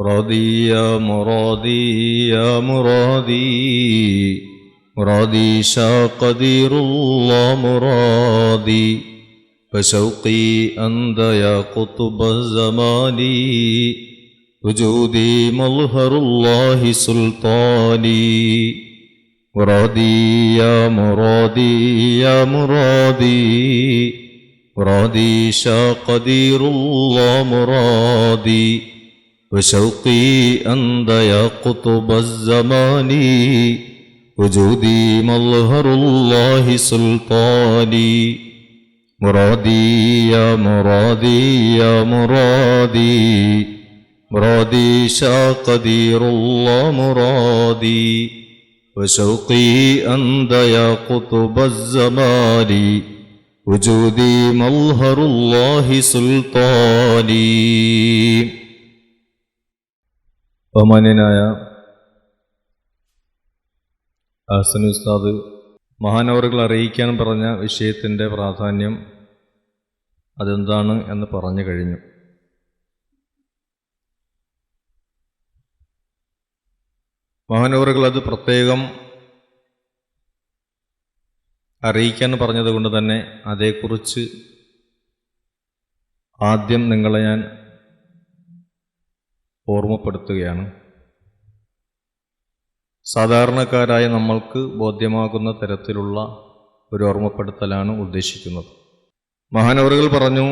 مرادي يا مرادي يا مرادي. مرادي شا قدير الله مرادي. فشوقي أنت يا قطب الزمان وجودي مظهر الله سلطاني. مرادي يا مرادي يا مرادي. مرادي شا قدير الله مرادي. وشوقي أنت يا قطب الزمان وجودي مظهر الله سلطاني. مرادي يا مرادي يا مرادي مرادي شا قدير الله مرادي. وشوقي أنت يا قطب الزمان وجودي مظهر الله سلطاني. ബഹുമാന്യനായ ഹസൻ ഉസ്താദ് മഹാനവറുകൾ അറിയിക്കാൻ പറഞ്ഞ വിഷയത്തിന്റെ പ്രാധാന്യം അതെന്താണ് എന്ന് പറഞ്ഞു കഴിഞ്ഞു. മഹാനവറുകൾ അത് പ്രത്യേകം അറിയിക്കാൻ പറഞ്ഞതുകൊണ്ട് തന്നെ അതേക്കുറിച്ച് ആദ്യം നിങ്ങളെ ഞാൻ ഓർമ്മപ്പെടുത്തുകയാണ്. സാധാരണക്കാരായ നമ്മൾക്ക് ബോധ്യമാകുന്ന തരത്തിലുള്ള ഒരു ഓർമ്മപ്പെടുത്തലാണ് ഉദ്ദേശിക്കുന്നത്. മഹാനവറുകൾ പറഞ്ഞു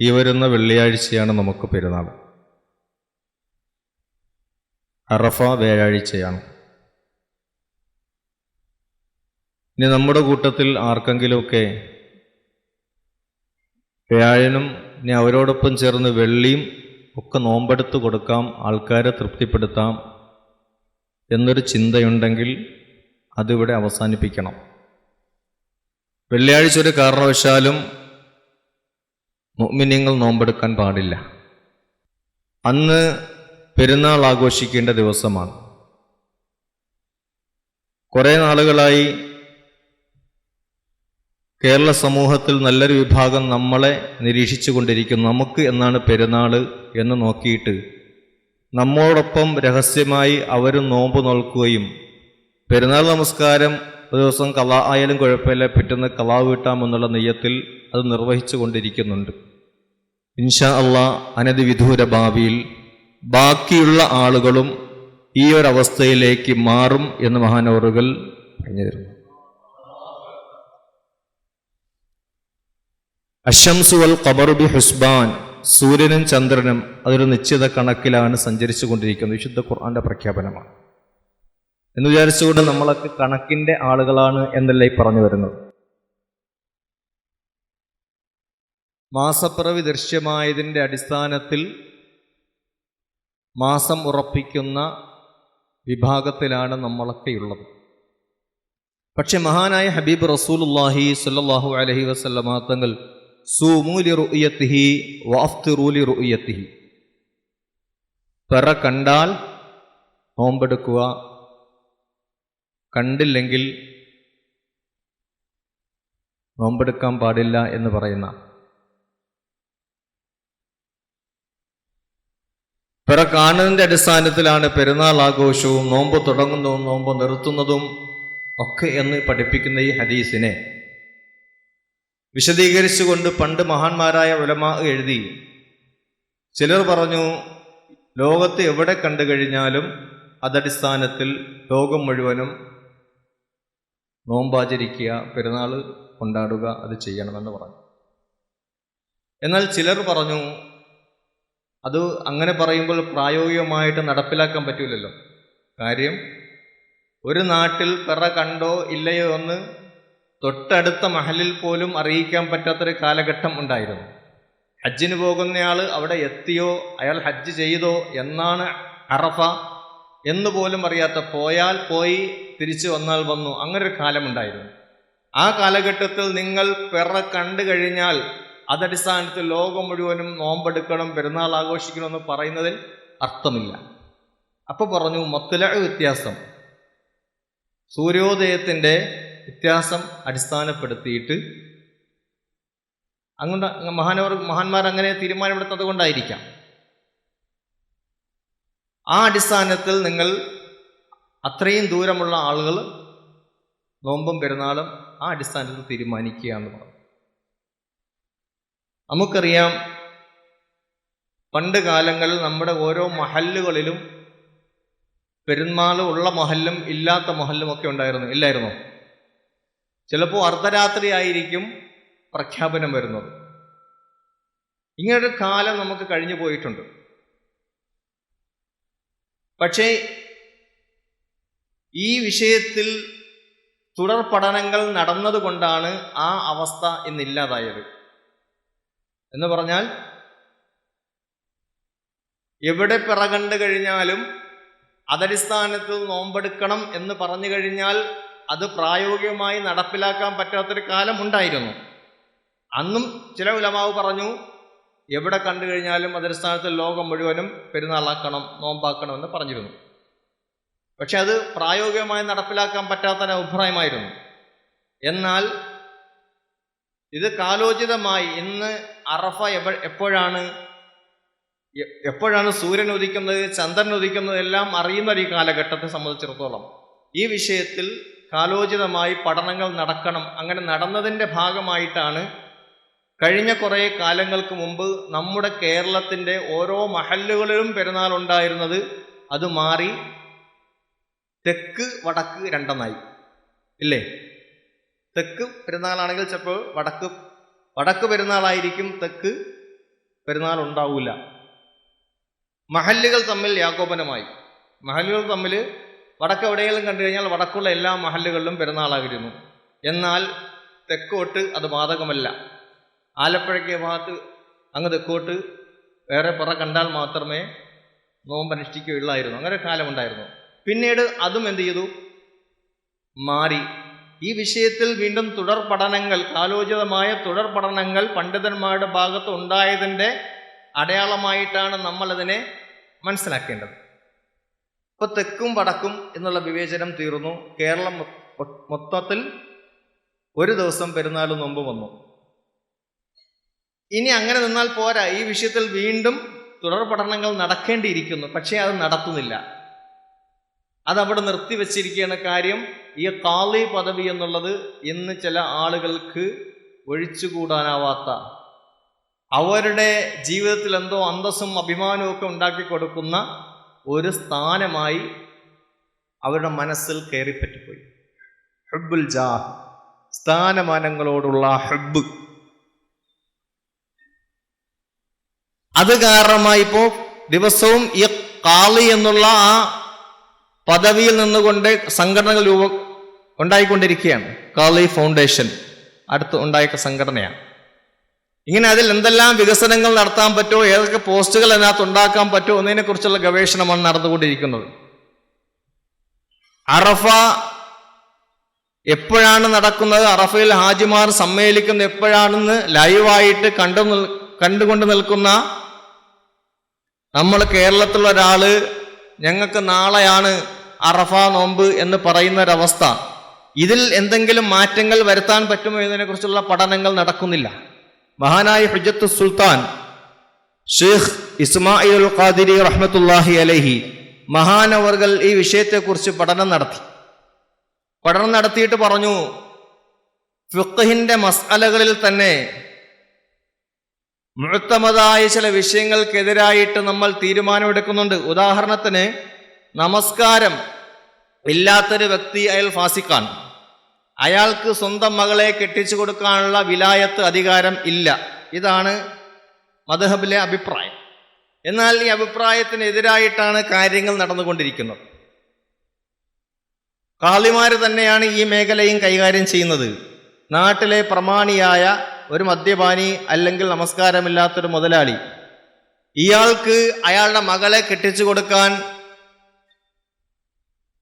ഈ വരുന്ന വെള്ളിയാഴ്ചയാണ് നമുക്ക് പെരുന്നാൾ. അറഫ വ്യാഴാഴ്ചയാണ്. ഇനി നമ്മുടെ കൂട്ടത്തിൽ ആർക്കെങ്കിലുമൊക്കെ വ്യാഴനും ഇനി അവരോടൊപ്പം ചേർന്ന് വെള്ളിയും ഒക്കെ നോമ്പെടുത്ത് കൊടുക്കാം ആൾക്കാരെ തൃപ്തിപ്പെടുത്താം എന്നൊരു ചിന്തയുണ്ടെങ്കിൽ അതിവിടെ അവസാനിപ്പിക്കണം. വെള്ളിയാഴ്ച ഒരു കാരണവശാലും മുഅ്മിനീങ്ങൾ നോമ്പെടുക്കാൻ പാടില്ല. അന്ന് പെരുന്നാൾ ആഘോഷിക്കേണ്ട ദിവസമാണ്. കുറേ നാളുകളായി കേരള സമൂഹത്തിൽ നല്ലൊരു വിഭാഗം നമ്മളെ നിരീക്ഷിച്ചു കൊണ്ടിരിക്കുന്നു നമുക്ക് എന്നാണ് പെരുന്നാൾ എന്ന് നോക്കിയിട്ട് നമ്മോടൊപ്പം രഹസ്യമായി അവരും നോമ്പ് നോൽക്കുകയും പെരുന്നാൾ നമസ്കാരം ഒരു ദിവസം കലാ ആയാലും കുഴപ്പമില്ല പിറ്റേന്ന് കലാ വീട്ടാമെന്നുള്ള നെയ്യത്തിൽ അത് നിർവഹിച്ചു കൊണ്ടിരിക്കുന്നുണ്ട് ഇൻഷാ അള്ളാ അനധിവിദൂര ഭാവിയിൽ ബാക്കിയുള്ള ആളുകളും ഈ ഒരവസ്ഥയിലേക്ക് മാറും എന്ന് മഹാനവറുകൾ പറഞ്ഞു തരുന്നു. അഷംസു വൽ ഹുസ്ബാൻ. സൂര്യനും ചന്ദ്രനും അതൊരു നിശ്ചിത കണക്കിലാണ് സഞ്ചരിച്ചു കൊണ്ടിരിക്കുന്നത് വിശുദ്ധ ഖുർആന്റെ പ്രഖ്യാപനമാണ്. എന്ന് വിചാരിച്ചുകൊണ്ട് നമ്മളൊക്കെ കണക്കിന്റെ ആളുകളാണ് എന്നല്ല ഈ പറഞ്ഞു വരുന്നത്. മാസപ്പിറവി ദൃശ്യമായതിന്റെ അടിസ്ഥാനത്തിൽ മാസം ഉറപ്പിക്കുന്ന വിഭാഗത്തിലാണ് നമ്മളൊക്കെയുള്ളത് പക്ഷെ മഹാനായ ഹബീബ് റസൂലുല്ലാഹി സ്വല്ലല്ലാഹു അലൈഹി വസല്ലമ തങ്ങൾ സൂമൂലി പിറ കണ്ടാൽ നോമ്പെടുക്കുക. കണ്ടില്ലെങ്കിൽ നോമ്പെടുക്കാൻ പാടില്ല എന്ന് പറയുന്ന. പിറ കാണുന്നതിന്റെ അടിസ്ഥാനത്തിലാണ് പെരുന്നാൾ ആഘോഷവും നോമ്പ് തുടങ്ങുന്നതും നോമ്പ് നിർത്തുന്നതും ഒക്കെ എന്ന് പഠിപ്പിക്കുന്ന ഈ ഹദീസിനെ വിശദീകരിച്ചുകൊണ്ട് പണ്ട് മഹാന്മാരായ ഉലമാ എഴുതി. ചിലർ പറഞ്ഞു ലോകത്ത് എവിടെ കണ്ടു കഴിഞ്ഞാലും അതടിസ്ഥാനത്തിൽ ലോകം മുഴുവനും നോമ്പാചരിക്കുക പെരുന്നാൾ കൊണ്ടാടുക അത് ചെയ്യണമെന്ന് പറഞ്ഞു. എന്നാൽ ചിലർ പറഞ്ഞു അത് അങ്ങനെ പറയുമ്പോൾ പ്രായോഗികമായിട്ട് നടപ്പിലാക്കാൻ പറ്റൂലല്ലോ. കാര്യം ഒരു നാട്ടിൽ പിറ കണ്ടോ ഇല്ലയോ എന്ന് തൊട്ടടുത്ത മഹലിൽ പോലും അറിയിക്കാൻ പറ്റാത്തൊരു കാലഘട്ടം ഉണ്ടായിരുന്നു. ഹജ്ജിന് പോകുന്നയാൾ അവിടെ എത്തിയോ അയാൾ ഹജ്ജ് ചെയ്തോ എന്നാണ് അറഫ എന്ന് പോലും അറിയാത്ത പോയാൽ പോയി തിരിച്ചു വന്നാൽ വന്നു. അങ്ങനെ ഒരു കാലമുണ്ടായിരുന്നു ആ കാലഘട്ടത്തിൽ നിങ്ങൾ പിറ കണ്ടു കഴിഞ്ഞാൽ അതടിസ്ഥാനത്തിൽ ലോകം മുഴുവനും നോമ്പെടുക്കണം പെരുന്നാൾ ആഘോഷിക്കണമെന്ന് പറയുന്നതിൽ അർത്ഥമില്ല. അപ്പൊ പറഞ്ഞു മൊത്തല വ്യത്യാസം. സൂര്യോദയത്തിന്റെ വ്യത്യാസം അടിസ്ഥാനപ്പെടുത്തിയിട്ട് അങ്ങനെ മഹാനവർ മഹാന്മാർ അങ്ങനെ തീരുമാനമെടുത്തത് കൊണ്ടായിരിക്കാം ആ അടിസ്ഥാനത്തിൽ നിങ്ങൾ അത്രയും ദൂരമുള്ള ആളുകൾ നോമ്പും പെരുന്നാളും ആ അടിസ്ഥാനത്തിൽ തീരുമാനിക്കുക എന്ന് പറഞ്ഞു. നമുക്കറിയാം പണ്ട് കാലങ്ങളിൽ നമ്മുടെ ഓരോ മഹല്ലുകളിലും പെരുന്നാൾ ഉള്ള മഹല്ലും ഇല്ലാത്ത മഹല്ലും ഒക്കെ ഉണ്ടായിരുന്നു. ഇല്ലായിരുന്നോ? ചിലപ്പോൾ അർദ്ധരാത്രി ആയിരിക്കും പ്രഖ്യാപനം വരുന്നത്. ഇങ്ങനൊരു കാലം നമുക്ക് കഴിഞ്ഞു പോയിട്ടുണ്ട്. പക്ഷേ ഈ വിഷയത്തിൽ തുടർ പഠനങ്ങൾ നടന്നതുകൊണ്ടാണ് ആ അവസ്ഥ ഇന്നില്ലാതായത് എന്ന് പറഞ്ഞാൽ എവിടെ പിറകണ്ടു കഴിഞ്ഞാലും അതടിസ്ഥാനത്തിൽ നോമ്പെടുക്കണം എന്ന് പറഞ്ഞു കഴിഞ്ഞാൽ അത് പ്രായോഗികമായി നടപ്പിലാക്കാൻ പറ്റാത്തൊരു കാലം ഉണ്ടായിരുന്നു അന്നും ചില ഉലമാവ് പറഞ്ഞു എവിടെ കണ്ടു കഴിഞ്ഞാലും അതടിസ്ഥാനത്തിൽ ലോകം മുഴുവനും പെരുന്നാളാക്കണം നോമ്പാക്കണം എന്ന് പറഞ്ഞിരുന്നു. പക്ഷെ അത് പ്രായോഗികമായി നടപ്പിലാക്കാൻ പറ്റാത്ത അഭിപ്രായമായിരുന്നു. എന്നാൽ ഇത് കാലോചിതമായി ഇന്ന് അറഫ എപ്പോഴാണ് എപ്പോഴാണ് സൂര്യൻ ഉദിക്കുന്നത് ചന്ദ്രൻ ഉദിക്കുന്നത് എല്ലാം അറിയുന്ന ഒരു കാലഘട്ടത്തെ സംബന്ധിച്ചിടത്തോളം ഈ വിഷയത്തിൽ കാലോചിതമായി പഠനങ്ങൾ നടക്കണം. അങ്ങനെ നടന്നതിന്റെ ഭാഗമായിട്ടാണ് കഴിഞ്ഞ കുറേ കാലങ്ങൾക്ക് മുമ്പ് നമ്മുടെ കേരളത്തിന്റെ ഓരോ മഹല്ലുകളിലും പെരുന്നാൾ ഉണ്ടായിരുന്നത്. അത് മാറി തെക്ക് വടക്ക് രണ്ടെന്നായി ഇല്ലേ? തെക്ക് പെരുന്നാളാണെങ്കിൽ ചിലപ്പോൾ വടക്ക് വടക്ക് പെരുന്നാളായിരിക്കും തെക്ക് പെരുന്നാൾ ഉണ്ടാവില്ല മഹല്ലുകൾ തമ്മിൽ യാക്കോപനമായി മഹല്ലുകൾ തമ്മിൽ വടക്ക് എവിടെയെങ്കിലും കണ്ടു കഴിഞ്ഞാൽ വടക്കുള്ള എല്ലാ മഹല്ലുകളിലും പെരുന്നാളായിരുന്നു. എന്നാൽ തെക്കോട്ട് അത് ബാധകമല്ല. ആലപ്പുഴയ്ക്ക് ഭാഗത്ത് അങ്ങ് തെക്കോട്ട് വേറെ പുറ കണ്ടാൽ മാത്രമേ നോമ്പ് അനുഷ്ഠിക്കുകയുള്ളായിരുന്നു അങ്ങനെ കാലമുണ്ടായിരുന്നു. പിന്നീട് അതും എന്ത് ചെയ്തു? മാറി. ഈ വിഷയത്തിൽ വീണ്ടും തുടർ പഠനങ്ങൾ കാലോചിതമായ തുടർ പഠനങ്ങൾ പണ്ഡിതന്മാരുടെ ഭാഗത്ത് ഉണ്ടായതിന്റെ അടയാളമായിട്ടാണ് നമ്മളതിനെ മനസ്സിലാക്കേണ്ടത്. ഇപ്പൊ തെക്കും വടക്കും എന്നുള്ള വിവേചനം തീർന്നു. കേരളം മൊത്തത്തിൽ ഒരു ദിവസം പെരുന്നാൾ നോമ്പ് വന്നു. ഇനി അങ്ങനെ നിന്നാൽ പോരാ. ഈ വിഷയത്തിൽ വീണ്ടും തുടർ പഠനങ്ങൾ നടക്കേണ്ടിയിരിക്കുന്നു. പക്ഷേ അത് നടത്തുന്നില്ല. അതവിടെ നിർത്തിവെച്ചിരിക്കുന്ന കാര്യം. ഈ കാളി പദവി എന്നുള്ളത് ഇന്ന് ചില ആളുകൾക്ക് ഒഴിച്ചുകൂടാനാവാത്ത. അവരുടെ ജീവിതത്തിൽ എന്തോ അന്തസ്സും അഭിമാനവും ഒക്കെ ഉണ്ടാക്കി കൊടുക്കുന്ന ഒരു സ്ഥാനമായി അവരുടെ മനസ്സിൽ കയറിപ്പറ്റിപ്പോയി. ഹബ്ബുൽ ജാ സ്ഥാനമാനങ്ങളോടുള്ള ഹബ്ബ്. അത് കാരണമായി ദിവസവും ഈ കാളി എന്നുള്ള ആ പദവിയിൽ നിന്നുകൊണ്ട് സംഘടനകൾ ഉണ്ടായിക്കൊണ്ടിരിക്കുകയാണ്. കാളി ഫൗണ്ടേഷൻ. അടുത്ത് ഉണ്ടായ സംഘടനയാണ്. ഇങ്ങനെ അതിൽ എന്തെല്ലാം വികസനങ്ങൾ നടത്താൻ പറ്റുമോ ഏതൊക്കെ പോസ്റ്റുകൾ അതിനകത്ത് ഉണ്ടാക്കാൻ പറ്റുമോ എന്നതിനെ കുറിച്ചുള്ള ഗവേഷണമാണ് നടന്നുകൊണ്ടിരിക്കുന്നത്. അറഫ എപ്പോഴാണ് നടക്കുന്നത്? അറഫയിൽ ഹാജിമാർ സമ്മേളിക്കുന്നത് എപ്പോഴാണെന്ന് ലൈവായിട്ട് കണ്ടു കണ്ടുകൊണ്ട് നിൽക്കുന്ന നമ്മൾ കേരളത്തിലുള്ള ഒരാൾ ഞങ്ങൾക്ക് നാളെയാണ് അറഫ നോമ്പ് എന്ന് പറയുന്ന ഒരവസ്ഥ ഇതിൽ എന്തെങ്കിലും മാറ്റങ്ങൾ വരുത്താൻ പറ്റുമോ എന്നതിനെക്കുറിച്ചുള്ള പഠനങ്ങൾ നടക്കുന്നില്ല. മഹാനായ ഹുജത്ത് സുൽത്താൻ ഷെയ്ഖ് ഇസ്മായിൽ ഖാദിരി റഹ്മത്തുല്ലാഹി അലഹി മഹാനവർകൾ ഈ വിഷയത്തെക്കുറിച്ച് പഠനം നടത്തി. പഠനം നടത്തിയിട്ട് പറഞ്ഞു ഫിഖിന്റെ മസ്അലകളിൽ തന്നെ മുഴുത്തമതായ ചില വിഷയങ്ങൾക്കെതിരായിട്ട് നമ്മൾ തീരുമാനമെടുക്കുന്നുണ്ട്. ഉദാഹരണത്തിന് നമസ്കാരം ഇല്ലാത്തൊരു വ്യക്തി അയാൾ ഫാസിക്കാൻ അയാൾക്ക് സ്വന്തം മകളെ കെട്ടിച്ചു കൊടുക്കാനുള്ള വിലായത്ത് അധികാരം ഇല്ല. ഇതാണ് മധഹബിലെ അഭിപ്രായം. എന്നാൽ ഈ അഭിപ്രായത്തിനെതിരായിട്ടാണ് കാര്യങ്ങൾ നടന്നുകൊണ്ടിരിക്കുന്നത്. കാളിമാര് തന്നെയാണ് ഈ മേഖലയും കൈകാര്യം ചെയ്യുന്നത്. നാട്ടിലെ പ്രമാണിയായ ഒരു മദ്യപാനി അല്ലെങ്കിൽ നമസ്കാരമില്ലാത്തൊരു മുതലാളി. ഇയാൾക്ക് അയാളുടെ മകളെ കെട്ടിച്ചു കൊടുക്കാൻ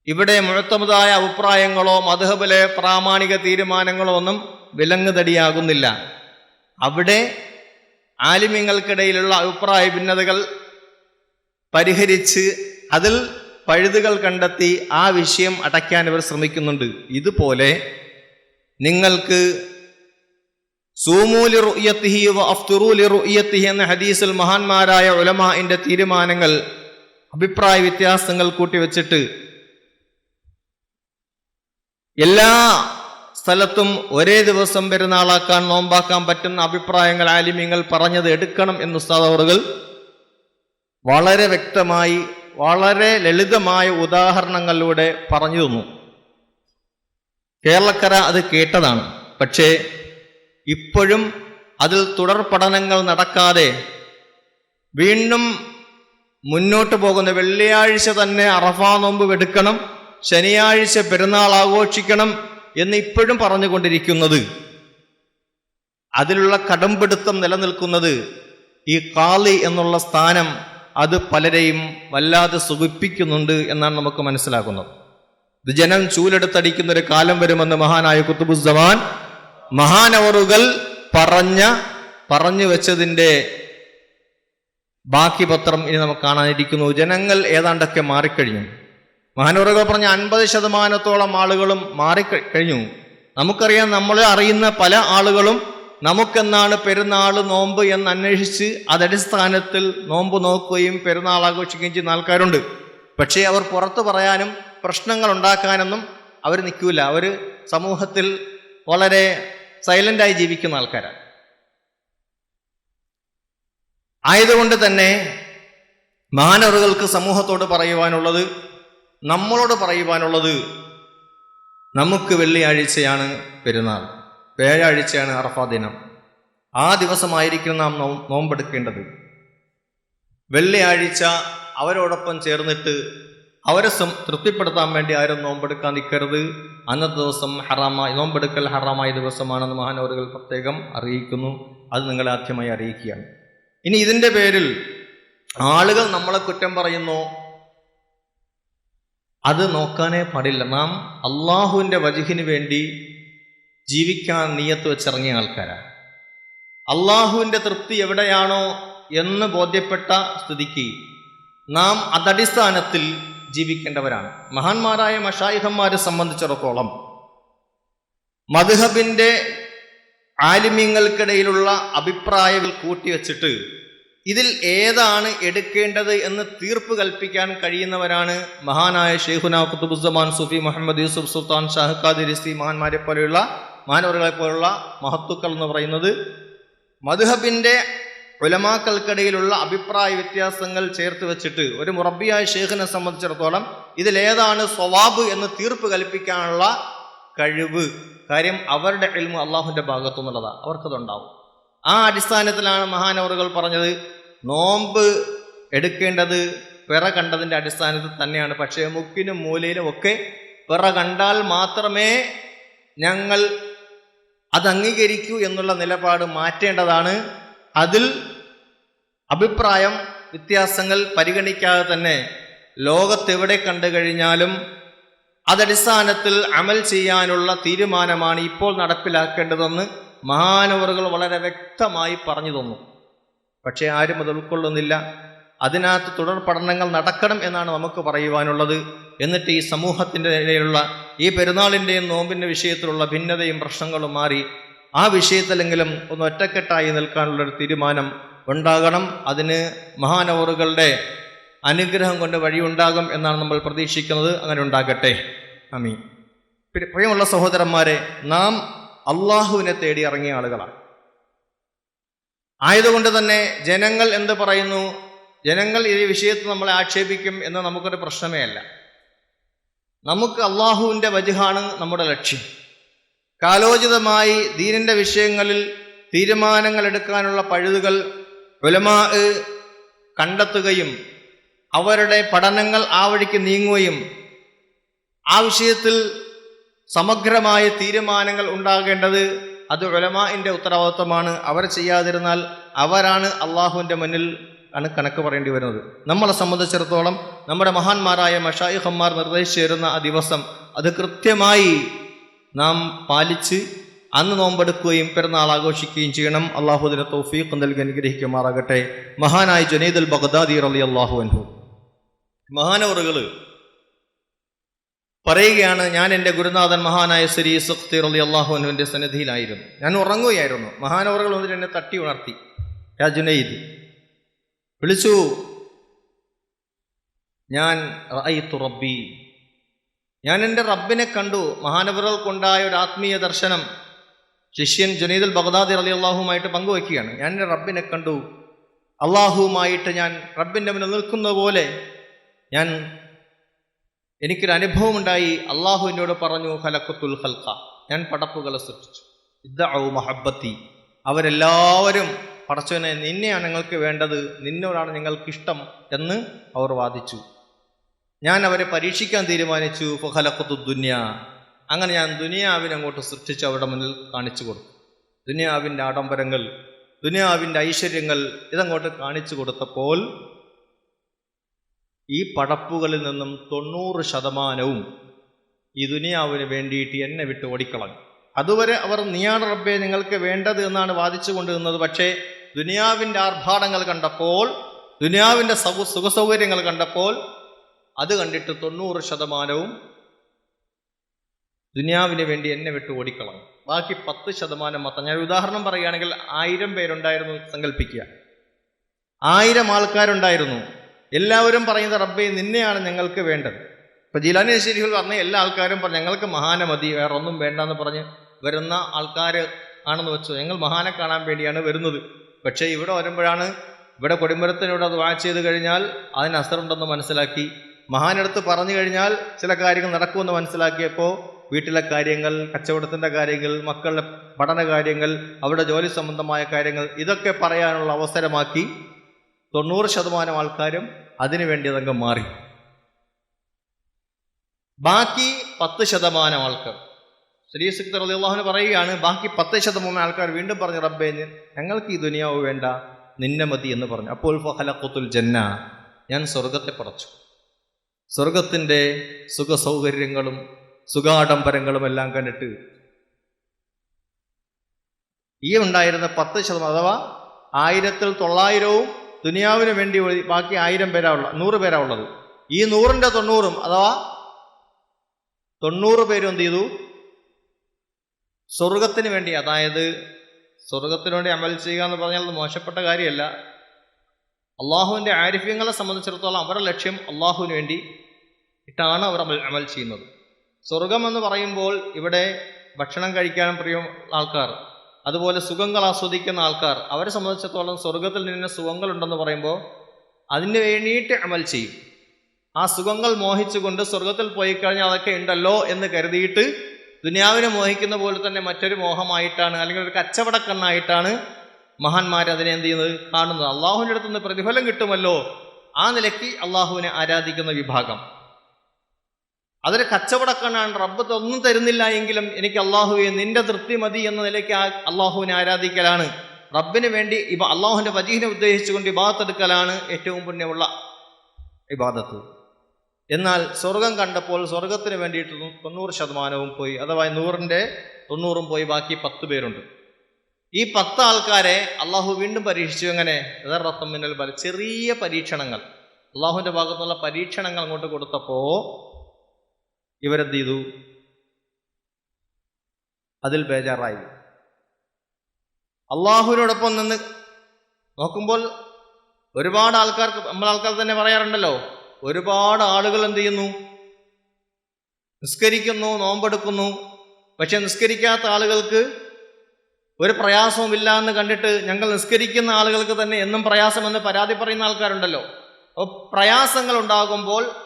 ഇവിടെ മുഴത്തമുതായ അഭിപ്രായങ്ങളോ മധുഹബിലെ പ്രാമാണിക തീരുമാനങ്ങളോ ഒന്നും വിലങ്ങുതടിയാകുന്നില്ല. അവിടെ ആലിമ്യങ്ങൾക്കിടയിലുള്ള അഭിപ്രായ ഭിന്നതകൾ പരിഹരിച്ച് അതിൽ പഴുതുകൾ കണ്ടെത്തി ആ വിഷയം അടയ്ക്കാൻ ഇവർ ശ്രമിക്കുന്നുണ്ട്. ഇതുപോലെ നിങ്ങൾക്ക് സൂമൂലി റുയത്തിഹി വ അഫ്തുറൂലി റുയത്തിഹി എന്ന ഹദീസിൽ മഹാന്മാരായ ഉലമാന്റെ തീരുമാനങ്ങൾ അഭിപ്രായ വ്യത്യാസങ്ങൾ കൂട്ടിവെച്ചിട്ട് എല്ലാ സ്ഥലത്തും ഒരേ ദിവസം പെരുന്നാളാക്കാൻ നോമ്പാക്കാൻ പറ്റുന്ന അഭിപ്രായങ്ങൾ ആലിമ്യങ്ങൾ പറഞ്ഞത് എടുക്കണം എന്ന് ഉസ്താദ് വളരെ വ്യക്തമായി വളരെ ലളിതമായ ഉദാഹരണങ്ങളിലൂടെ പറഞ്ഞു തന്നു. കേരളക്കര അത് കേട്ടതാണ്. പക്ഷേ ഇപ്പോഴും അതിൽ തുടർ പഠനങ്ങൾ നടക്കാതെ വീണ്ടും മുന്നോട്ട് പോകുന്ന വെള്ളിയാഴ്ച തന്നെ അറഫാ നോമ്പ് എടുക്കണം. ശനിയാഴ്ച പെരുന്നാൾ ആഘോഷിക്കണം എന്ന് ഇപ്പോഴും പറഞ്ഞുകൊണ്ടിരിക്കുന്നത്. അതിലുള്ള കടംപിടുത്തം നിലനിൽക്കുന്നത് ഈ കാളി എന്നുള്ള സ്ഥാനം അത് പലരെയും വല്ലാതെ സുഖിപ്പിക്കുന്നുണ്ട് എന്നാണ് നമുക്ക് മനസ്സിലാക്കുന്നത് ഇത് ജനം ചൂലെടുത്തടിക്കുന്ന ഒരു കാലം വരുമെന്ന് മഹാനായ കുത്തുബുസ്സമാൻ മഹാനവറുകൾ പറഞ്ഞ പറഞ്ഞു വെച്ചതിന്റെ ബാക്കി പത്രം ഇനി നമുക്ക് കാണാനിരിക്കുന്നു. ജനങ്ങൾ ഏതാണ്ടൊക്കെ മാറിക്കഴിഞ്ഞു. മഹാനവറുകൾ പറഞ്ഞ അൻപത് ശതമാനത്തോളം ആളുകളും മാറിക്കഴിഞ്ഞു നമുക്കറിയാം നമ്മളെ അറിയുന്ന പല ആളുകളും നമുക്കെന്നാണ് പെരുന്നാൾ നോമ്പ് എന്ന് അന്വേഷിച്ച് അതടിസ്ഥാനത്തിൽ നോമ്പ് നോക്കുകയും പെരുന്നാൾ ആഘോഷിക്കുകയും ചെയ്യുന്ന ആൾക്കാരുണ്ട്. പക്ഷേ അവർ പുറത്തു പറയാനും പ്രശ്നങ്ങൾ ഉണ്ടാക്കാനൊന്നും അവർ നിൽക്കില്ല അവർ സമൂഹത്തിൽ വളരെ സൈലന്റായി ജീവിക്കുന്ന ആൾക്കാരാണ്. ആയതുകൊണ്ട് തന്നെ മാനവറുകൾക്ക് സമൂഹത്തോട് പറയുവാനുള്ളത് നമ്മളോട് പറയുവാനുള്ളത് നമുക്ക് വെള്ളിയാഴ്ചയാണ് പെരുന്നാൾ. വ്യാഴാഴ്ചയാണ് അറഫാ ദിനം. ആ ദിവസമായിരിക്കും നാം നോ നോമ്പെടുക്കേണ്ടത്. വെള്ളിയാഴ്ച അവരോടൊപ്പം ചേർന്നിട്ട് അവരെ തൃപ്തിപ്പെടുത്താൻ വേണ്ടി ആരും നോമ്പെടുക്കാൻ നിൽക്കരുത്. അന്നത്തെ ദിവസം ഹറാമായി നോമ്പെടുക്കൽ ഹറാമായ ദിവസമാണെന്ന് മഹാനവറുകൾ പ്രത്യേകം അറിയിക്കുന്നു. അത് നിങ്ങളെ ആദ്യമായി അറിയിക്കുകയാണ്. ഇനി ഇതിന്റെ പേരിൽ ആളുകൾ നമ്മളെ കുറ്റം പറയുന്നു. അത് നോക്കാനേ പാടില്ല. നാം അള്ളാഹുവിന്റെ വജുഹിന് വേണ്ടി ജീവിക്കാൻ നീയത്ത് വെച്ചിറങ്ങിയ ആൾക്കാരാണ് അള്ളാഹുവിന്റെ തൃപ്തി എവിടെയാണോ എന്ന് ബോധ്യപ്പെട്ട സ്ഥിതിക്ക് നാം അതടിസ്ഥാനത്തിൽ ജീവിക്കേണ്ടവരാണ്. മഹാന്മാരായ മഷായിഹന്മാരെ സംബന്ധിച്ചിടത്തോളം മധുഹബിന്റെ ആലിമ്യങ്ങൾക്കിടയിലുള്ള അഭിപ്രായങ്ങൾ കൂട്ടിവെച്ചിട്ട് ഇതിൽ ഏതാണ് എടുക്കേണ്ടത് എന്ന് തീർപ്പ് കൽപ്പിക്കാൻ കഴിയുന്നവരാണ് മഹാനായ ഷെയ്ഖുന കുത്തുബുസമാൻ സുഫി മുഹമ്മദ് യൂസുഫ് സുൽത്താൻ ഷാഹ് ഖാദിർ ഇസ്തി മഹാന്മാരെ പോലെയുള്ള മാനവരുകളെ പോലുള്ള മഹത്തുക്കൾ എന്ന് പറയുന്നത് മധുഹബിന്റെ ഉലമാക്കൾക്കിടയിലുള്ള അഭിപ്രായ വ്യത്യാസങ്ങൾ ചേർത്ത് വെച്ചിട്ട് ഒരു മുറബിയായ ഷെയ്ഖിനെ സംബന്ധിച്ചിടത്തോളം ഇതിലേതാണ് സ്വവാബ് എന്ന് തീർപ്പ് കൽപ്പിക്കാനുള്ള കഴിവ് കാര്യം അവരുടെ എൽമു അള്ളാഹുവിന്റെ ഭാഗത്തു നിന്നുള്ളതാണ് അവർക്കതുണ്ടാവും. ആ അടിസ്ഥാനത്തിലാണ് മഹാനവറുകൾ പറഞ്ഞത്. നോമ്പ് എടുക്കേണ്ടത് പിറ കണ്ടതിന്റെ അടിസ്ഥാനത്തിൽ തന്നെയാണ്. പക്ഷേ മുക്കിനും മൂലയിലും ഒക്കെ പിറ കണ്ടാൽ മാത്രമേ ഞങ്ങൾ അത് അംഗീകരിക്കൂ എന്നുള്ള നിലപാട് മാറ്റേണ്ടതാണ്. അതിൽ അഭിപ്രായം വ്യത്യാസങ്ങൾ പരിഗണിക്കാതെ തന്നെ ലോകത്തെവിടെ കണ്ടു കഴിഞ്ഞാലും അതടിസ്ഥാനത്തിൽ അമൽ ചെയ്യാനുള്ള തീരുമാനമാണ് ഇപ്പോൾ നടപ്പിലാക്കേണ്ടതെന്ന് മഹാനവറുകൾ വളരെ വ്യക്തമായി പറഞ്ഞു തന്നു. പക്ഷേ ആരും അത് ഉൾക്കൊള്ളുന്നില്ല. അതിനകത്ത് തുടർ പഠനങ്ങൾ നടക്കണം എന്നാണ് നമുക്ക് പറയുവാനുള്ളത്. എന്നിട്ട് ഈ സമൂഹത്തിന്റെ ഇടയിലുള്ള ഈ പെരുന്നാളിന്റെയും നോമ്പിന്റെ വിഷയത്തിലുള്ള ഭിന്നതയും പ്രശ്നങ്ങളും മാറി ആ വിഷയത്തിലെങ്കിലും ഒന്ന് ഒറ്റക്കെട്ടായി നിൽക്കാനുള്ളൊരു തീരുമാനം ഉണ്ടാകണം. അതിന് മഹാനവറുകളുടെ അനുഗ്രഹം കൊണ്ട് വഴിയുണ്ടാകും എന്നാണ് നമ്മൾ പ്രതീക്ഷിക്കുന്നത്. അങ്ങനെ ഉണ്ടാകട്ടെ. അമീ പ്രിയ- പ്രിയമുള്ള സഹോദരന്മാരെ നാം അള്ളാഹുവിനെ തേടി ഇറങ്ങിയ ആളുകളാണ്. ആയതുകൊണ്ട് തന്നെ ജനങ്ങൾ എന്ത് പറയുന്നു? ജനങ്ങൾ ഈ വിഷയത്തിൽ നമ്മളെ ആക്ഷേപിക്കും എന്ന് നമുക്കൊരു പ്രശ്നമേ അല്ല. നമുക്ക് അള്ളാഹുവിന്റെ വജുഹാണ് നമ്മുടെ ലക്ഷ്യം. കാലോചിതമായി ദീനിന്റെ വിഷയങ്ങളിൽ തീരുമാനങ്ങൾ എടുക്കാനുള്ള പഴുതുകൾ ഉലമാ കണ്ടെത്തുകയും അവരുടെ പഠനങ്ങൾ ആ വഴിക്ക് നീങ്ങുകയും ആ വിഷയത്തിൽ സമഗ്രമായ തീരുമാനങ്ങൾ ഉണ്ടാകേണ്ടത് അത് ഉലമാന്റെ ഉത്തരവാദിത്വമാണ്. അവർ ചെയ്യാതിരുന്നാൽ അവരാണ് അള്ളാഹുവിന്റെ മുന്നിൽ ആണ് കണക്ക് പറയേണ്ടി വരുന്നത്. നമ്മളെ സംബന്ധിച്ചിടത്തോളം നമ്മുടെ മഹാന്മാരായ മഷായിഹന്മാർ നിർദ്ദേശിച്ചു തരുന്ന ആ ദിവസം അത് കൃത്യമായി നാം പാലിച്ച് അന്ന് നോമ്പെടുക്കുകയും പെരുന്നാൾ ആഘോഷിക്കുകയും ചെയ്യണം. അള്ളാഹുദിനെ തൗഫീഖ് നൽകി അനുഗ്രഹിക്കുമാറാകട്ടെ. മഹാനായ ജുനൈദുൽ ബഗ്ദാദി അലി അള്ളാഹു അൻഹു. മഹാനവറുകൾ പറയുകയാണ് ഞാൻ എന്റെ ഗുരുനാഥൻ മഹാനായ ശ്രീ സുഖ്തീർ അലി അള്ളാഹുനുവിന്റെ സന്നിധിയിലായിരുന്നു. ഞാൻ ഉറങ്ങുകയായിരുന്നു. മഹാനവറുകൾ വന്നിട്ട് എന്നെ തട്ടി ഉണർത്തി. രാജുനെയ്ത് വിളിച്ചു. ഞാൻ റബ്ബി. ഞാൻ എന്റെ റബ്ബിനെ കണ്ടു. മഹാനവറുകൾക്കുണ്ടായ ഒരു ആത്മീയ ദർശനം ശിഷ്യൻ ജുനീദുൽ ബഗ്ദാദി അലി അള്ളാഹുമായിട്ട് പങ്കുവയ്ക്കുകയാണ്. ഞാൻ എന്റെ റബ്ബിനെ കണ്ടു. അള്ളാഹുവുമായിട്ട് ഞാൻ റബ്ബിന്റെ മുന്നിൽ നിൽക്കുന്ന പോലെ ഞാൻ എനിക്കൊരു അനുഭവമുണ്ടായി അള്ളാഹു എന്നോട് പറഞ്ഞു ഹലക്കത്തുൽ ഹൽക്ക ഞാൻ പടപ്പുകളെ സൃഷ്ടിച്ചു. ഇദ്ദഊ മഹബത്തി അവരെല്ലാവരും പടച്ചവനെ നിന്നെയാണ് ഞങ്ങൾക്ക് വേണ്ടത്. നിന്നോടാണ് ഞങ്ങൾക്ക് ഇഷ്ടം എന്ന് അവർ വാദിച്ചു. ഞാൻ അവരെ പരീക്ഷിക്കാൻ തീരുമാനിച്ചു ഫഹലക്കത്തു ദുന്യ. അങ്ങനെ ഞാൻ ദുനിയാവിനെ അങ്ങോട്ട് സൃഷ്ടിച്ച് അവരുടെ മുന്നിൽ കാണിച്ചു കൊടുത്തു. ദുനിയാവിന്റെ ആഡംബരങ്ങൾ ദുനിയാവിന്റെ ഐശ്വര്യങ്ങൾ ഇതങ്ങോട്ട് കാണിച്ചു കൊടുത്തപ്പോൾ ഈ പടപ്പുകളിൽ നിന്നും തൊണ്ണൂറ് ശതമാനവും ഈ ദുനിയാവിന് വേണ്ടിയിട്ട് എന്നെ വിട്ട് ഓടിക്കളഞ്ഞു. അതുവരെ അവർ നീയാണ് റബ്ബെ നിങ്ങൾക്ക് വേണ്ടത് എന്നാണ് വാദിച്ചു കൊണ്ടിരുന്നത് പക്ഷേ ദുനിയാവിന്റെ ആർഭാടങ്ങൾ കണ്ടപ്പോൾ ദുനിയാവിന്റെ സുഖ സുഖസൗകര്യങ്ങൾ കണ്ടപ്പോൾ അത് കണ്ടിട്ട് തൊണ്ണൂറ് ശതമാനവും ദുനിയാവിന് വേണ്ടി എന്നെ വിട്ട് ഓടിക്കളഞ്ഞു. ബാക്കി പത്ത് ശതമാനം മാത്രം. ഞാൻ ഉദാഹരണം പറയുകയാണെങ്കിൽ ആയിരം പേരുണ്ടായിരുന്നു സങ്കല്പിക്കുക. ആയിരം ആൾക്കാരുണ്ടായിരുന്നു. എല്ലാവരും പറയുന്ന റബ്ബേ നിന്നെയാണ് ഞങ്ങൾക്ക് വേണ്ടത്. ഇപ്പൊ ജീലാനി ശരികൾ പറഞ്ഞ എല്ലാ ആൾക്കാരും പറഞ്ഞു ഞങ്ങൾക്ക് മഹാന മതി വേറെ ഒന്നും വേണ്ട എന്ന് പറഞ്ഞ് വരുന്ന ആൾക്കാർ ആണെന്ന് വെച്ചു. ഞങ്ങൾ മഹാനെ കാണാൻ വേണ്ടിയാണ് വരുന്നത്. പക്ഷേ ഇവിടെ വരുമ്പോഴാണ് ഇവിടെ കൊടിമരത്തിനോട് അത് വാച്ച് ചെയ്ത് കഴിഞ്ഞാൽ അതിന് അസറുണ്ടെന്ന് മനസ്സിലാക്കി. മഹാനടുത്ത് പറഞ്ഞു കഴിഞ്ഞാൽ ചില കാര്യങ്ങൾ നടക്കുമെന്ന് മനസ്സിലാക്കിയപ്പോൾ വീട്ടിലെ കാര്യങ്ങൾ കച്ചവടത്തിന്റെ കാര്യങ്ങൾ മക്കളുടെ പഠന കാര്യങ്ങൾ അവരുടെ ജോലി സംബന്ധമായ കാര്യങ്ങൾ ഇതൊക്കെ പറയാനുള്ള അവസരമാക്കി തൊണ്ണൂറ് ശതമാനം ആൾക്കാരും അതിനു വേണ്ടി അതങ്ങ് മാറി. ബാക്കി പത്ത് ശതമാനം ആൾക്കാർ. ശ്രീ ശ്രീസുക്തർ അള്ളാഹുന് പറയുകയാണ് ബാക്കി പത്ത് ശതമാനം ആൾക്കാർ വീണ്ടും പറഞ്ഞു റബ്ബേ ഞങ്ങൾക്ക് ഈ ദുനിയാവ് വേണ്ട നിന്നെ മതി എന്ന് പറഞ്ഞു. അപ്പോൾ ഫഹലഖത്തുൽ ജന്ന ഞാൻ സ്വർഗത്തെ പറച്ചു സ്വർഗത്തിന്റെ സുഖ സൗകര്യങ്ങളും സുഖാഡംബരങ്ങളും എല്ലാം കണ്ടിട്ട് ഈ ഉണ്ടായിരുന്ന പത്ത് ശതമാനം അഥവാ ആയിരത്തിൽ തൊള്ളായിരവും ദുനിയാവിന് വേണ്ടി ബാക്കി ആയിരം പേരാ ഉള്ള നൂറ് പേരാ ഉള്ളത്. ഈ നൂറിന്റെ തൊണ്ണൂറും അഥവാ തൊണ്ണൂറ് പേരും എന്ത് ചെയ്തു? സ്വർഗത്തിന് വേണ്ടി അതായത് സ്വർഗത്തിന് വേണ്ടി അമൽ ചെയ്യുക എന്ന് പറഞ്ഞാൽ മോശപ്പെട്ട കാര്യമല്ല. അള്ളാഹുവിന്റെ ആരിഫ്യങ്ങളെ സംബന്ധിച്ചിടത്തോളം അവരുടെ ലക്ഷ്യം അള്ളാഹുവിന് വേണ്ടി ഇട്ടാണ് അവർ അമൽ ചെയ്യുന്നത്. സ്വർഗം എന്ന് പറയുമ്പോൾ ഇവിടെ ഭക്ഷണം കഴിക്കാനും പ്രിയ ആൾക്കാർ. അതുപോലെ സുഖങ്ങൾ ആസ്വദിക്കുന്ന ആൾക്കാർ അവരെ സംബന്ധിച്ചിടത്തോളം സ്വർഗത്തിൽ നിന്ന് സുഖങ്ങളുണ്ടെന്ന് പറയുമ്പോൾ അതിന് വേണ്ടിയിട്ട് അമൽ ചെയ്യും. ആ സുഖങ്ങൾ മോഹിച്ചുകൊണ്ട് സ്വർഗത്തിൽ പോയി കഴിഞ്ഞാൽ അതൊക്കെ ഉണ്ടല്ലോ എന്ന് കരുതിയിട്ട് ദുനിയാവിനെ മോഹിക്കുന്ന പോലെ തന്നെ മറ്റൊരു മോഹമായിട്ടാണ് അല്ലെങ്കിൽ ഒരു കച്ചവടക്കണ്ണായിട്ടാണ് മഹാന്മാർ അതിനെ എന്ത് ചെയ്യുന്നത്? കാണുന്നത്. അള്ളാഹുവിന്റെ അടുത്ത് നിന്ന് പ്രതിഫലം കിട്ടുമല്ലോ. ആ നിലയ്ക്ക് അള്ളാഹുവിനെ ആരാധിക്കുന്ന വിഭാഗം. അതൊരു കച്ചവടക്കണ്ണാണ് റബ്ബ് ഒന്നും തരുന്നില്ല എങ്കിലും എനിക്ക് അള്ളാഹുവെ നിന്റെ തൃപ്തി മതി എന്ന നിലയ്ക്ക് അള്ളാഹുവിനെ ആരാധിക്കലാണ്. റബ്ബിന് വേണ്ടി ഇവ അള്ളാഹുവിന്റെ വജീഹിനെ ഉദ്ദേശിച്ചുകൊണ്ട് ഇബാത്തെടുക്കലാണ് ഏറ്റവും പുണ്യമുള്ള ഇബാദത്ത്. എന്നാൽ സ്വർഗം കണ്ടപ്പോൾ സ്വർഗത്തിന് വേണ്ടിയിട്ട് തൊണ്ണൂ- തൊണ്ണൂറ് ശതമാനവും പോയി അഥവാ നൂറിന്റെ തൊണ്ണൂറും പോയി ബാക്കി പത്ത് പേരുണ്ട്. ഈ പത്ത് ആൾക്കാരെ അള്ളാഹു വീണ്ടും പരീക്ഷിച്ചു. എങ്ങനെ? മിന്നൽ ചെറിയ പരീക്ഷണങ്ങൾ. അള്ളാഹുവിന്റെ ഭാഗത്തുനിന്നുള്ള പരീക്ഷണങ്ങൾ അങ്ങോട്ട് കൊടുത്തപ്പോൾ ഇവരെന്ത് ചെയ്തു? അതിൽ ബേജാറായി. അള്ളാഹുവിനോടൊപ്പം നിന്ന് നോക്കുമ്പോൾ ഒരുപാട് ആൾക്കാർക്ക് നമ്മൾ ആൾക്കാർ തന്നെ പറയാറുണ്ടല്ലോ ഒരുപാട് ആളുകൾ എന്ത് ചെയ്യുന്നു? നിസ്കരിക്കുന്നു നോമ്പെടുക്കുന്നു. പക്ഷെ നിസ്കരിക്കാത്ത ആളുകൾക്ക് ഒരു പ്രയാസവുമില്ല എന്ന് കണ്ടിട്ട് ഞങ്ങൾ നിസ്കരിക്കുന്ന ആളുകൾക്ക് തന്നെ എന്നും പ്രയാസമെന്ന് പരാതി പറയുന്ന ആൾക്കാരുണ്ടല്ലോ. അപ്പോൾ പ്രയാസങ്ങൾ ഉണ്ടാകുമ്പോൾ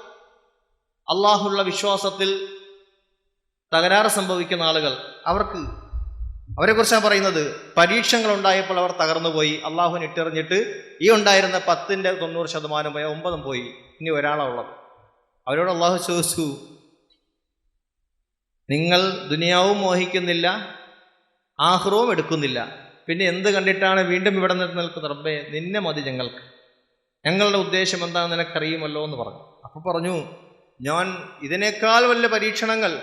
അള്ളാഹുള്ള വിശ്വാസത്തിൽ തകരാറ് സംഭവിക്കുന്ന ആളുകൾ അവർക്ക് അവരെക്കുറിച്ചാണ് പറയുന്നത് പരീക്ഷകൾ ഉണ്ടായപ്പോൾ അവർ തകർന്നുപോയി അള്ളാഹുവിന് ഇട്ടെറിഞ്ഞിട്ട് ഈ ഉണ്ടായിരുന്ന പത്തിന്റെ തൊണ്ണൂറ് ശതമാനം പോയ ഒമ്പതും പോയി. ഇനി ഒരാളുള്ളത് അവരോട് അള്ളാഹു ചോദിച്ചു നിങ്ങൾ ദുനിയാവും മോഹിക്കുന്നില്ല ആഹ്റവും എടുക്കുന്നില്ല. പിന്നെ എന്ത് കണ്ടിട്ടാണ് വീണ്ടും ഇവിടെ നിന്ന് നിൽക്കുന്നത്? റബ്ബേ നിന്നെ മതി ഞങ്ങൾക്ക്. ഞങ്ങളുടെ ഉദ്ദേശം എന്താണെന്ന് നിനക്കറിയുമല്ലോ എന്ന് പറഞ്ഞു. അപ്പോൾ പറഞ്ഞു ഞാൻ ഇതിനേക്കാൾ വലിയ പരീക്ഷണങ്ങൾ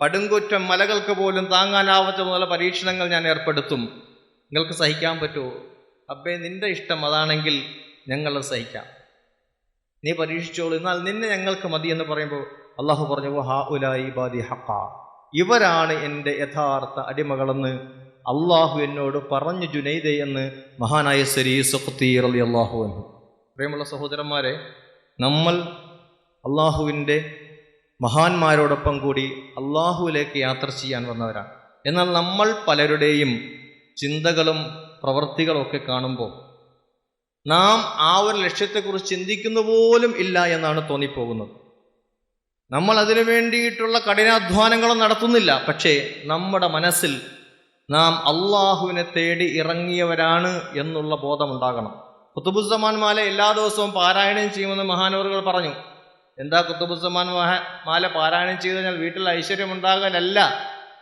പടുങ്കുറ്റം മലകൾക്ക് പോലും താങ്ങാനാവാത്ത മുതലുള്ള പരീക്ഷണങ്ങൾ ഞാൻ ഏർപ്പെടുത്തും. നിങ്ങൾക്ക് സഹിക്കാൻ പറ്റുമോ? അബ്ബേ നിന്റെ ഇഷ്ടം അതാണെങ്കിൽ ഞങ്ങളത് സഹിക്കാം. നീ പരീക്ഷിച്ചോളൂ എന്നാൽ നിന്നെ ഞങ്ങൾക്ക് മതി എന്ന് പറയുമ്പോൾ അള്ളാഹു പറഞ്ഞു ഹാ ഉലായി ബാദി ഹക്ക ഇവരാണ് എന്റെ യഥാർത്ഥ അടിമകളെന്ന് അള്ളാഹു എന്നോട് പറഞ്ഞു ജുനൈദേ എന്ന് മഹാനായ സരി സുഖത്തീർ അലി അള്ളാഹു എന്ന് പ്രിയമുള്ള സഹോദരന്മാരെ നമ്മൾ അള്ളാഹുവിന്റെ മഹാന്മാരോടൊപ്പം കൂടി അള്ളാഹുവിലേക്ക് യാത്ര ചെയ്യാൻ വന്നവരാണ്. എന്നാൽ നമ്മൾ പലരുടെയും ചിന്തകളും പ്രവൃത്തികളും ഒക്കെ കാണുമ്പോൾ നാം ആ ഒരു ലക്ഷ്യത്തെക്കുറിച്ച് ചിന്തിക്കുന്നു പോലും ഇല്ല എന്നാണ് തോന്നിപ്പോകുന്നത്. നമ്മൾ അതിനു വേണ്ടിയിട്ടുള്ള കഠിനാധ്വാനങ്ങളും നടത്തുന്നില്ല. പക്ഷേ നമ്മുടെ മനസ്സിൽ നാം അള്ളാഹുവിനെ തേടി ഇറങ്ങിയവരാണ് എന്നുള്ള ബോധമുണ്ടാകണം. കുത്തുബുസമാൻ മാല എല്ലാ ദിവസവും പാരായണം ചെയ്യുമെന്ന് മഹാനവറുകൾ പറഞ്ഞു. എന്താ കുത്തുബുസമാൻ മാല പാരായണം ചെയ്തു കഴിഞ്ഞാൽ വീട്ടിൽ ഐശ്വര്യം ഉണ്ടാകാനല്ല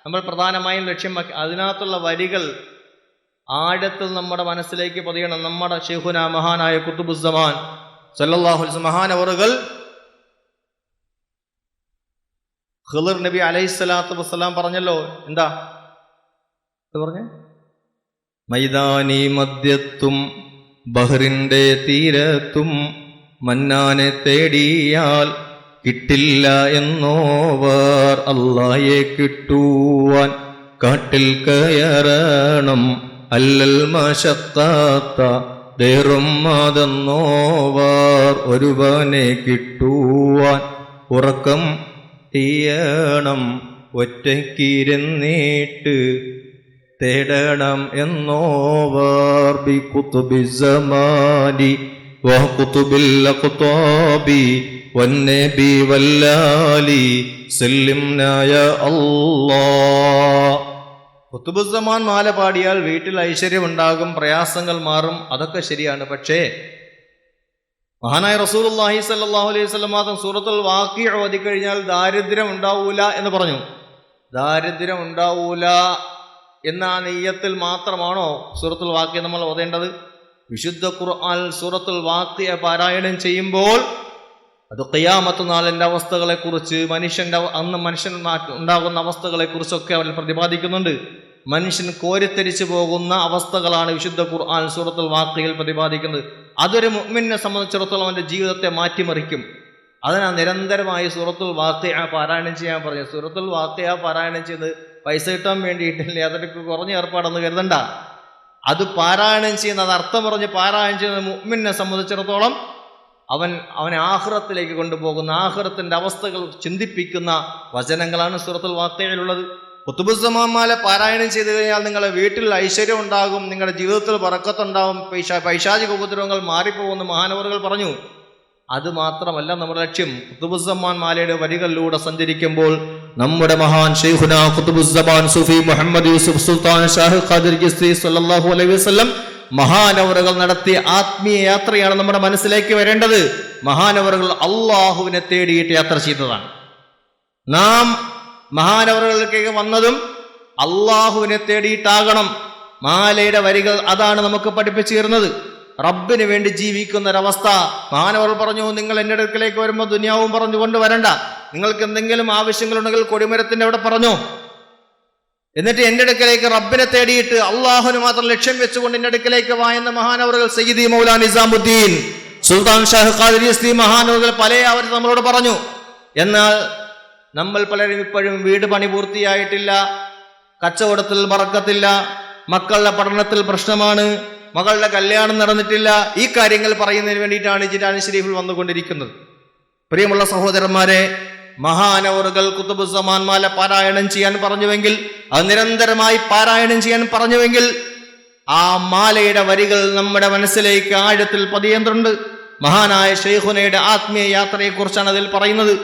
നമ്മൾ പ്രധാനമായും ലക്ഷ്യമാക്കി അതിനകത്തുള്ള വരികൾ ആഴത്തിൽ നമ്മുടെ മനസ്സിലേക്ക് പതിയണം. നമ്മുടെ ഷെഹുന മഹാനായ കുത്തുബുസമാൻ സല്ലാഹു മഹാനവറുകൾ ഖിളിർ നബി അലൈഹി സ്വലാത്തു വസ്സലാം പറഞ്ഞല്ലോ. എന്താ? പറഞ്ഞേ? മൈതാനി മദ്യത്തും ബഹ്റിന്റെ തീരത്തും മന്നാനെ തേടിയാൽ കിട്ടില്ല എന്നോവർ അള്ളായെ കിട്ടുവാൻ കാട്ടിൽ കയറണം. അല്ലൽ മശത്താത്ത ദേറും മതെന്നോവർ ഒരുവനെ കിട്ടുവാൻ ഉറക്കം തീയണം. ഒറ്റയ്ക്കിരുന്നീട്ട് തേടണം എന്നോവർ ബി കുത്തുബി സമാനി വഹുത്തുബിൽ والنبي واللالي سلمنا يا الله കുത്തുബുസമാൻ മാല പാടിയാൽ വീട്ടിൽ ഐശ്വര്യം ഉണ്ടാകും പ്രയാസങ്ങൾ മാറും അതൊക്കെ ശരിയാണ്. പക്ഷേ മഹാനായ റസൂലുള്ളാഹി സല്ലല്ലാഹു അലൈഹി വസല്ലം മാത്രം സൂറത്തുൽ വാക്കി ഓതി കഴിഞ്ഞാൽ ദാരിദ്ര്യം ഉണ്ടാവൂല എന്ന് പറഞ്ഞു. ദാരിദ്ര്യം ഉണ്ടാവൂല എന്ന നെയ്യത്തിൽ മാത്രമാണോ സൂറത്തുൽ വാക്കി നമ്മൾ ഓതേണ്ടത്? വിശുദ്ധ ഖുർആൻ സൂറത്തുൽ വാക്യ പാരായണം ചെയ്യുമ്പോൾ അത് നാളിന്റെ അവസ്ഥകളെ കുറിച്ച് മനുഷ്യന്റെ അന്ന് മനുഷ്യൻ ഉണ്ടാകുന്ന അവസ്ഥകളെ കുറിച്ചൊക്കെ അവർ പ്രതിപാദിക്കുന്നുണ്ട്. മനുഷ്യൻ കോരിത്തരിച്ചു പോകുന്ന അവസ്ഥകളാണ് വിശുദ്ധ ഖുർആൻ സൂറത്തുൽ വാക്തിയിൽ പ്രതിപാദിക്കുന്നത്. അതൊരു മുഅ്മിനെ സംബന്ധിച്ചിടത്തോളം അവന്റെ ജീവിതത്തെ മാറ്റിമറിക്കും. അതിനാ നിരന്തരമായി സൂറത്തുൽ വാക്യ പാരായണം ചെയ്യാൻ പറഞ്ഞു സൂറത്തുൽ വാക്യ പാരായണം ചെയ്ത് പൈസ കിട്ടാൻ വേണ്ടിയിട്ടില്ലേ? അതൊക്കെ കുറഞ്ഞ ഏർപ്പാടെന്ന് കരുതണ്ട. അത് പാരായണം ചെയ്യുന്ന അത് അർത്ഥം പറഞ്ഞ് പാരായണം ചെയ്യുന്ന മുഅ്മിനെ സംബന്ധിച്ചിടത്തോളം അവൻ അവനെ ആഹ്റത്തിലേക്ക് കൊണ്ടുപോകുന്ന ആഹ്റത്തിന്റെ അവസ്ഥകൾ ചിന്തിപ്പിക്കുന്ന വചനങ്ങളാണ് സൂറത്തുൽ വാർത്തയിലുള്ളത് കുത്തുബുസമാല പാരായണം ചെയ്തു കഴിഞ്ഞാൽ നിങ്ങളുടെ വീട്ടിൽ ഐശ്വര്യം ഉണ്ടാകും നിങ്ങളുടെ ജീവിതത്തിൽ പറക്കത്തുണ്ടാകും പൈശാ പൈശാചിക ഉപദ്രവങ്ങൾ മാറിപ്പോകുമെന്ന് മഹാനവറുകൾ പറഞ്ഞു. അത് മാത്രമല്ല നമ്മുടെ ലക്ഷ്യം. കുത്തുബുസമാൻ മാലയുടെ വരികളിലൂടെ സഞ്ചരിക്കുമ്പോൾ നമ്മുടെ മഹാൻ ഷെയ്ഖുന കുത്തുബുസമാൻ സുഫി മുഹമ്മദ് യൂസുഫ് സുൽത്താൻ ഷാഹ് ഖാദിർ ജിസ്തി സല്ലല്ലാഹു അലൈഹി വസ്ലം മഹാനവറുകൾ നടത്തിയ ആത്മീയ യാത്രയാണ് നമ്മുടെ മനസ്സിലേക്ക് വരേണ്ടത്. മഹാനവറുകൾ അള്ളാഹുവിനെ തേടിയിട്ട് യാത്ര ചെയ്തതാണ്. നാം മഹാനവറുകളിലേക്ക് വന്നതും അള്ളാഹുവിനെ തേടിയിട്ടാകണം. മാലയുടെ വരികൾ അതാണ് നമുക്ക് പഠിപ്പിച്ചു തരുന്നത്. റബ്ബിന് വേണ്ടി ജീവിക്കുന്ന ഒരവസ്ഥ മഹാനവർ പറഞ്ഞു നിങ്ങൾ എന്റെ അടുക്കലേക്ക് വരുമ്പോൾ ദുനിയാവും പറഞ്ഞു കൊണ്ടുവരണ്ട നിങ്ങൾക്ക് എന്തെങ്കിലും ആവശ്യങ്ങളുണ്ടെങ്കിൽ കൊടിമരത്തിന്റെ അവിടെ പറഞ്ഞു. എന്നിട്ട് എന്റെ അടുക്കലേക്ക് റബ്ബിനെ തേടിയിട്ട് അള്ളാഹുന് മാത്രം ലക്ഷ്യം വെച്ചുകൊണ്ട് എന്റെ അടുക്കലേക്ക് വാ എന്ന മഹാനവറുകൾ സയ്യിദി മൗലാ നിസാമുദ്ദീൻ സുൽത്താൻ ഷാഹ് ഖാദിരി മഹാനവറുകൾ പല അവർ നമ്മളോട് പറഞ്ഞു. എന്നാൽ നമ്മൾ പലരും ഇപ്പോഴും വീട് പണി പൂർത്തിയായിട്ടില്ല കച്ചവടത്തിൽ മറക്കത്തില്ല മക്കളുടെ പഠനത്തിൽ പ്രശ്നമാണ് മകളുടെ കല്യാണം നടന്നിട്ടില്ല. ഈ കാര്യങ്ങൾ പറയുന്നതിന് വേണ്ടിയിട്ടാണ് ജിരാനി ഷരീഫിൽ വന്നുകൊണ്ടിരിക്കുന്നത്. പ്രിയമുള്ള സഹോദരന്മാരെ മഹാനവറുകൾ കുത്തുബുസമാൻമാല പാരായണം ചെയ്യാൻ പറഞ്ഞുവെങ്കിൽ അത് നിരന്തരമായി പാരായണം ചെയ്യാൻ പറഞ്ഞുവെങ്കിൽ ആ മാലയുടെ വരികൾ നമ്മുടെ മനസ്സിലേക്ക് ആഴത്തിൽ പതിയേണ്ടതുണ്ട് മഹാനായ ഷെയ്ഖുനയുടെ ആത്മീയ യാത്രയെക്കുറിച്ചാണ് അതിൽ പറയുന്നത്.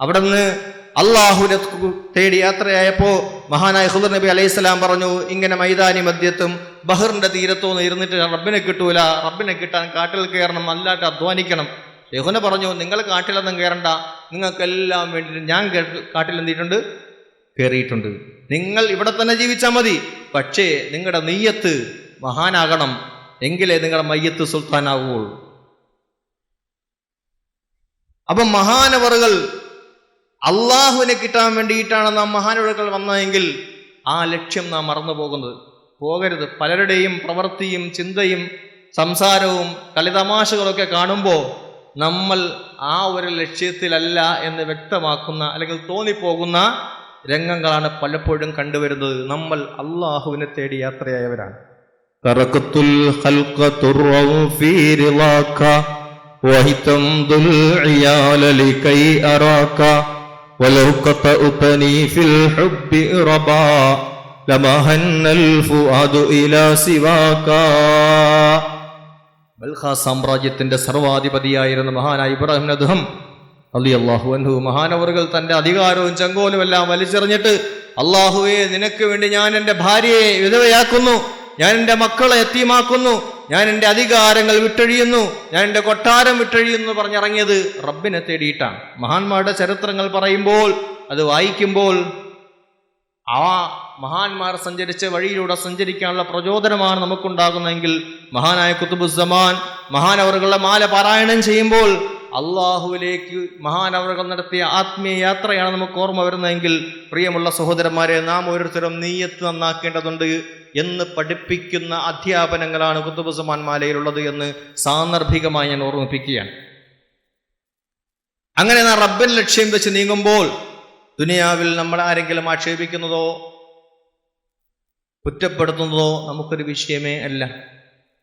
അവിടെ നിന്ന് അള്ളാഹുനെ തേടി യാത്രയായപ്പോ മഹാനായ ഹുദർ നബി അലൈഹി സ്വലാം പറഞ്ഞു ഇങ്ങനെ മൈതാനി മധ്യത്തും ബഹറിന്റെ തീരത്തൊന്നും ഇരുന്നിട്ട് റബ്ബിനെ കിട്ടൂല റബ്ബിനെ കിട്ടാൻ കാട്ടിൽ കയറണം നല്ലതായിട്ട് അധ്വാനിക്കണം. യഹുന പറഞ്ഞു നിങ്ങൾ കാട്ടിലൊന്നും കയറണ്ട. നിങ്ങൾക്കെല്ലാം വേണ്ടിയിട്ട് ഞാൻ കാട്ടിൽ എന്തിട്ടുണ്ട് കയറിയിട്ടുണ്ട്. നിങ്ങൾ ഇവിടെ തന്നെ ജീവിച്ചാൽ മതി. പക്ഷേ നിങ്ങളുടെ നെയ്യത്ത് മഹാനാകണം. എങ്കിലേ നിങ്ങളുടെ മയ്യത്ത് സുൽത്താനാവുകയുള്ളൂ. അപ്പം മഹാനവറുകൾ അള്ളാഹുവിനെ കിട്ടാൻ വേണ്ടിയിട്ടാണ് നാം മഹാനവറുകൾ വന്നതെങ്കിൽ ആ ലക്ഷ്യം നാം മറന്നു പോകുന്നത് പോകരുത് പലരുടെയും പ്രവൃത്തിയും ചിന്തയും സംസാരവും കളിതമാശകളൊക്കെ കാണുമ്പോൾ നമ്മൾ ആ ഒരു ലക്ഷ്യത്തിലല്ല എന്ന് വ്യക്തമാക്കുന്ന അല്ലെങ്കിൽ തോന്നിപ്പോകുന്ന രംഗങ്ങളാണ് പലപ്പോഴും കണ്ടുവരുന്നത് നമ്മൾ അള്ളാഹുവിനെ തേടി യാത്രയായവരാണ് تركت الخلق ترا في رضاك وهتمض العيال لكي أراك ولو قطأتني في الحب ربا لما هن الفؤاد إلى سواك ബൽഖ സാമ്രാജ്യത്തിന്റെ സർവാധിപതിയായിരുന്ന മഹാനായ ഇബ്രാഹിം അദ്ദേഹം അലി അള്ളാഹു അൻഹു മഹാനവറുകൾ തന്റെ അധികാരവും ചെങ്കോലും എല്ലാം വലിച്ചെറിഞ്ഞിട്ട് അള്ളാഹുവെ നിനക്ക് വേണ്ടി ഞാൻ എൻ്റെ ഭാര്യയെ വിധവയാക്കുന്നു ഞാൻ എൻ്റെ മക്കളെ എത്തിയമാക്കുന്നു ഞാൻ എൻ്റെ അധികാരങ്ങൾ വിട്ടൊഴിയുന്നു ഞാൻ എൻ്റെ കൊട്ടാരം വിട്ടൊഴിയുന്നു എന്ന് പറഞ്ഞിറങ്ങിയത് റബ്ബിനെ തേടിയിട്ടാണ് മഹാന്മാരുടെ ചരിത്രങ്ങൾ പറയുമ്പോൾ അത് വായിക്കുമ്പോൾ ആ മഹാന്മാർ സഞ്ചരിച്ച വഴിയിലൂടെ സഞ്ചരിക്കാനുള്ള പ്രചോദനമാണ് നമുക്കുണ്ടാകുന്നതെങ്കിൽ മഹാനായ കുത്തുബുസമാൻ മഹാനവറുകളുടെ മാല പാരായണം ചെയ്യുമ്പോൾ അള്ളാഹുവിലേക്ക് മഹാനവറുകൾ നടത്തിയ ആത്മീയ യാത്രയാണ് നമുക്ക് ഓർമ്മ വരുന്നതെങ്കിൽ പ്രിയമുള്ള സഹോദരന്മാരെ നാം ഓരോരുത്തരും നീയത്ത് നന്നാക്കേണ്ടതുണ്ട് എന്ന് പഠിപ്പിക്കുന്ന അധ്യാപനങ്ങളാണ് കുത്തുബുസമാൻ മാലയിലുള്ളത് എന്ന് സാന്ദർഭികമായി ഞാൻ ഓർമ്മിപ്പിക്കുകയാണ്. അങ്ങനെ നാം റബ്ബിൽ ലക്ഷ്യം വെച്ച് നീങ്ങുമ്പോൾ ദുനിയാവിൽ നമ്മൾ ആരെങ്കിലും ആക്ഷേപിക്കുന്നതോ കുറ്റപ്പെടുത്തുന്നതോ നമുക്കൊരു വിഷയമേ അല്ല.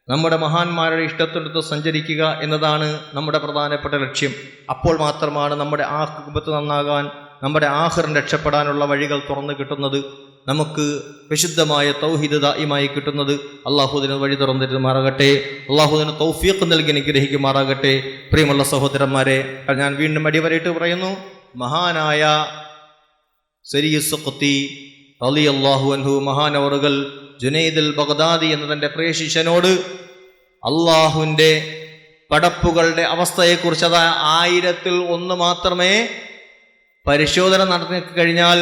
നമ്മുടെ മഹാന്മാരുടെ ഇഷ്ടത്തിനടുത്ത് സഞ്ചരിക്കുക എന്നതാണ് നമ്മുടെ പ്രധാനപ്പെട്ട ലക്ഷ്യം. അപ്പോൾ മാത്രമാണ് നമ്മുടെ ആ കുടുംബത്ത് നന്നാകാൻ നമ്മുടെ ആഹ്റം രക്ഷപ്പെടാനുള്ള വഴികൾ തുറന്നു കിട്ടുന്നത്. നമുക്ക് വിശുദ്ധമായ തൗഹിദ് ദായിമായി കിട്ടുന്നത് അള്ളാഹുദിന് വഴി തുറന്നിരുമാറാകട്ടെ. അള്ളാഹുദിന് തൗഫീഖ് നൽകി അനുഗ്രഹിക്കുമാറാകട്ടെ. പ്രിയമുള്ള സഹോദരന്മാരെ ഞാൻ വീണ്ടും അടിവരയിട്ട് പറയുന്നു. മഹാനായ സരിയുസുഖത്തി അലി അള്ളാഹു അൻഹു മഹാനവറുകൾ ജുനൈദുൽ ബഗ്ദാദി എന്ന തന്റെ പ്രേഷിഷനോട് അള്ളാഹുവിന്റെ പടപ്പുകളുടെ അവസ്ഥയെക്കുറിച്ച് അത് ആയിരത്തിൽ ഒന്ന് മാത്രമേ പരിശോധന നടത്തി കഴിഞ്ഞാൽ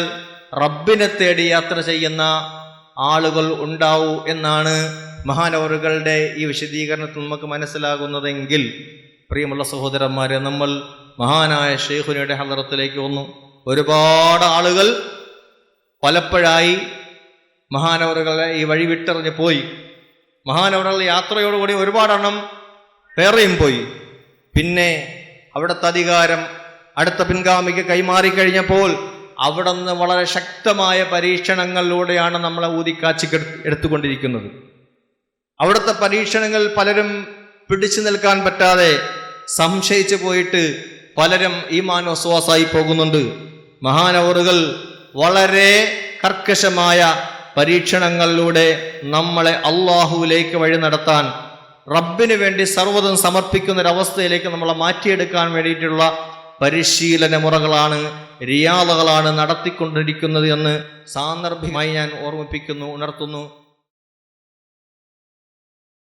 റബ്ബിനെ തേടി യാത്ര ചെയ്യുന്ന ആളുകൾ ഉണ്ടാവൂ എന്നാണ് മഹാനവറുകളുടെ ഈ വിശദീകരണത്തിൽ നമുക്ക് മനസ്സിലാകുന്നതെങ്കിൽ പ്രിയമുള്ള സഹോദരന്മാരെ നമ്മൾ മഹാനായ ഷെയ്ഖുനയുടെ ഹലറത്തിലേക്ക് വന്നു. ഒരുപാട് ആളുകൾ പലപ്പോഴായി മഹാനവറുകളെ ഈ വഴി വിട്ടെറിഞ്ഞ് പോയി. മഹാനവറുകളുടെ യാത്രയോടുകൂടി ഒരുപാടെണ്ണം വേറെയും പോയി. പിന്നെ അവിടുത്തെ അധികാരം അടുത്ത പിൻഗാമിക്ക് കൈമാറിക്കഴിഞ്ഞപ്പോൾ അവിടെ നിന്ന് വളരെ ശക്തമായ പരീക്ഷണങ്ങളിലൂടെയാണ് നമ്മളെ ഊതിക്കാച്ചി എടുത്തുകൊണ്ടിരിക്കുന്നത്. അവിടുത്തെ പരീക്ഷണങ്ങൾ പലരും പിടിച്ചു നിൽക്കാൻ പറ്റാതെ സംശയിച്ചു പോയിട്ട് പലരും ഈ മാനോസ്വാസായി പോകുന്നുണ്ട്. മഹാനവറുകൾ വളരെ കർക്കശമായ പരീക്ഷണങ്ങളിലൂടെ നമ്മളെ അള്ളാഹുവിലേക്ക് വഴി നടത്താൻ റബ്ബിന് വേണ്ടി സർവതും സമർപ്പിക്കുന്ന ഒരവസ്ഥയിലേക്ക് നമ്മളെ മാറ്റിയെടുക്കാൻ വേണ്ടിയിട്ടുള്ള പരിശീലന മുറകളാണ് റിയാദകളാണ് നടത്തിക്കൊണ്ടിരിക്കുന്നത് എന്ന് സാന്ദർഭികമായി ഞാൻ ഓർമ്മിപ്പിക്കുന്നു ഉണർത്തുന്നു.